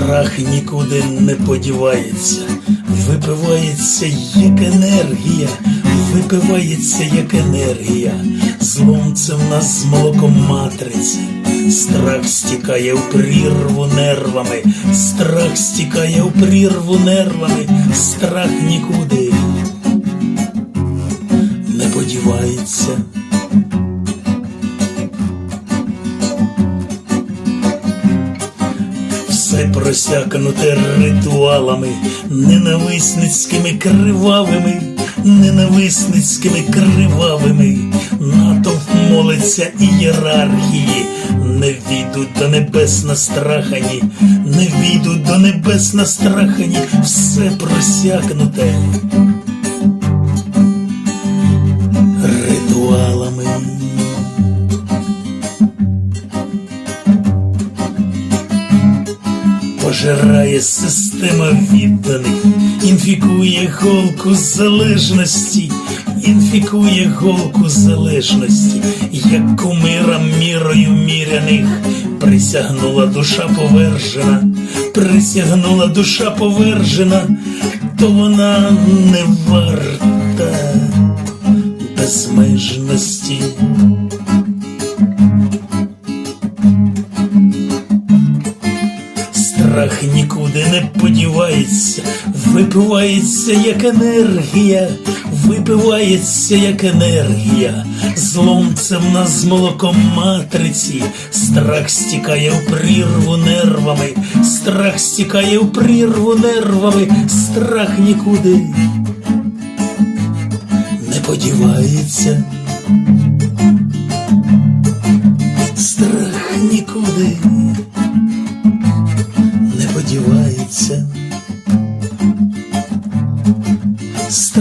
Страх нікуди не подівається, випивається як енергія, випивається як енергія, злом це в нас з молоком матриці, страх стікає в прірву нервами, страх стікає в прірву нервами, страх нікуди не подівається. Все просякнуте ритуалами, ненависницькими кривавими, ненависницькими кривавими, натовп молиться ієрархії, не війдуть до небес настрахані, не війдуть до небес настрахані, все просякнуте пожирає система відданих, інфікує голку залежності, інфікує голку залежності, як кумирам мірою міряних, присягнула душа повержена, присягнула душа повержена, то вона не варта безмежності. Страх нікуди не подівається, випивається як енергія, випивається як енергія, злом це в нас з молоком матриці, страх стікає в прірву нервами, страх стікає в прірву нервами, страх нікуди не подівається. Страх нікуди подівається. Страх